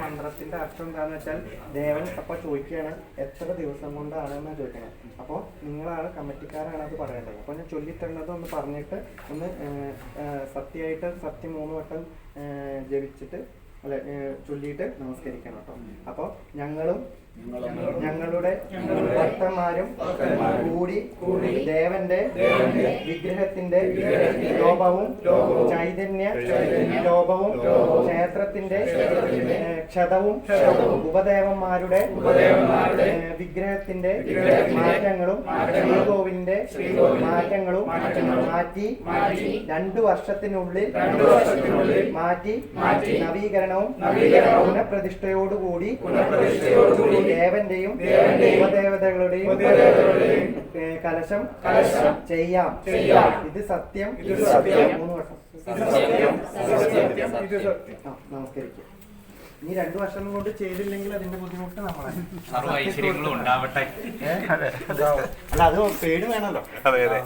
മന്ത്രത്തിന്റെ അർത്ഥം വെച്ചാൽ ദേവൻ അപ്പൊ ചോദിക്കുകയാണ് എത്ര ദിവസം കൊണ്ടാണെന്ന് ചോദിക്കണം അപ്പോൾ നിങ്ങളാണ് കമ്മിറ്റിക്കാരാണ് അത് പറയേണ്ടത് അപ്പോൾ ഞാൻ ചൊല്ലിത്തരുന്നത് ഒന്ന് പറഞ്ഞിട്ട് ഒന്ന് സത്യമായിട്ട് സത്യം മൂന്ന് വട്ടം ജപിച്ചിട്ട് അല്ലെ ചൊല്ലിയിട്ട് നമസ്കരിക്കണം കേട്ടോ. അപ്പൊ ഞങ്ങളും ഞങ്ങളുടെ ഭക്തന്മാരും കൂടി ദേവന്റെ വിഗ്രഹത്തിന്റെ ലോപവും ചൈതന്യ ലോപവും ക്ഷേത്രത്തിന്റെ ക്ഷതവും ഉപദേവന്മാരുടെ വിഗ്രഹത്തിന്റെ മാറ്റങ്ങളും ശ്രീകോവിലിന്റെ മാറ്റങ്ങളും മാറ്റി രണ്ടു വർഷത്തിനുള്ളിൽ മാറ്റി നവീകരണവും പുനഃപ്രതിഷ്ഠയോടുകൂടി ദേവന്റെയും ഉപദേവതകളുടെയും കലശം ചെയ്യാം. ഇത് സത്യം. മൂന്ന് വർഷം. നമസ്കരിക്കാം. ഇനി രണ്ടു വർഷം കൊണ്ട് ചെയ്തില്ലെങ്കിൽ അതിന്റെ ബുദ്ധിമുട്ട് നമ്മളാണ് സർവ ഐശ്വര്യങ്ങളും ഉണ്ടാവട്ടെ. അല്ല അത് പേടി വേണമല്ലോ. അതെ അതെ.